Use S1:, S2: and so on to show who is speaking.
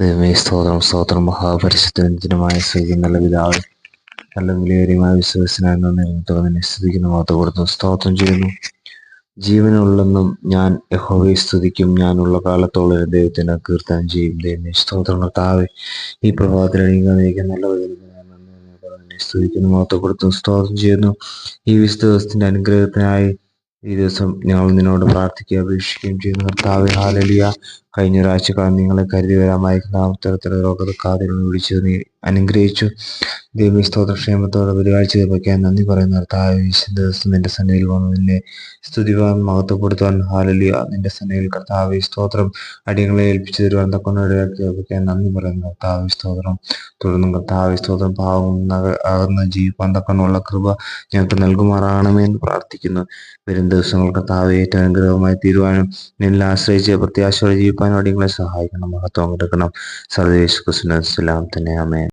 S1: ദൈവമേ സ്തോത്രം സ്തോത്രം. മഹാപരിശുദ്ധമായ സ്ത്രീ നല്ല പിതാവ് നല്ല വിലയേറിയമായ വിശ്വസനായിരുന്നു സ്തുതിക്കുന്ന മാത്രം കൊടുത്തു സ്തോത്രം ചെയ്യുന്നു. ജീവനുള്ളെന്നും ഞാൻ യഹോവയെ സ്തുതിക്കും. ഞാനുള്ള കാലത്തോളം ദൈവത്തിന് കീർത്തനം ചെയ്യും. ദൈവമേ സ്തോത്രം താവെ ഈ പ്രഭാതത്തിൽ നല്ല സ്തുതിക്കുന്നു മാത്രം കൊടുത്തു സ്തോത്രം ചെയ്യുന്നു. ഈ വിശുദ്ധ ദിവസത്തിന്റെ അനുഗ്രഹത്തിനായി ഈ ദിവസം ഞങ്ങൾ നിന്നോട് പ്രാർത്ഥിക്കുകയും അപേക്ഷിക്കുകയും ചെയ്യുന്ന. കർത്താവ് ഹാലലിയ കഴിഞ്ഞ ഒരാഴ്ചക്കാലം നിങ്ങളെ കരുതി വരാമായിരിക്കുന്ന നാമത്തരത്തിലുള്ള രോഗക്കാതിരുന്ന് വിളിച്ചത് നീ അനുഗ്രഹിച്ചു. ദൈവ സ്തോത്രക്ഷേമത്തോടെ പരിപാലിച്ച് തീർപ്പിക്കാൻ നന്ദി പറയുന്ന കർത്താവ് ദിവസം നിന്റെ സന്നയിൽ വന്നു. നിന്നെ സ്തുതിവാൻ മഹത്വപ്പെടുത്തുവാൻ. ഹാലലിയ നിന്റെ സന്നയിൽ കർത്താവ് സ്തോത്രം. അടിയങ്ങളെ ഏൽപ്പിച്ചു തരുവാൻ തക്കൊണ്ടിടയാക്കി തീർപ്പിക്കാൻ നന്ദി പറയുന്ന കർത്താവ് സ്തോത്രം. തുടർന്നും കർത്താവ് സ്തോത്രം. പാവം അകന്ന് ജീവിപ്പാൻ തക്കണ്ണുള്ള കൃപ ഞങ്ങൾക്ക് നൽകുമാറാണമേ എന്ന് പ്രാർത്ഥിക്കുന്നു. വരും ദിവസങ്ങൾ കർത്താവ് ഏറ്റവും അനുഗ്രഹമായി തീരുവാനും നിന്നിൽ ആശ്രയിച്ച് പ്രത്യാശയോടെ ജീവിപ്പാനും അടിയങ്ങളെ സഹായിക്കണം. മഹത്വം എടുക്കണം സർവേശ് കുസ്ലാം തന്നെ അമേ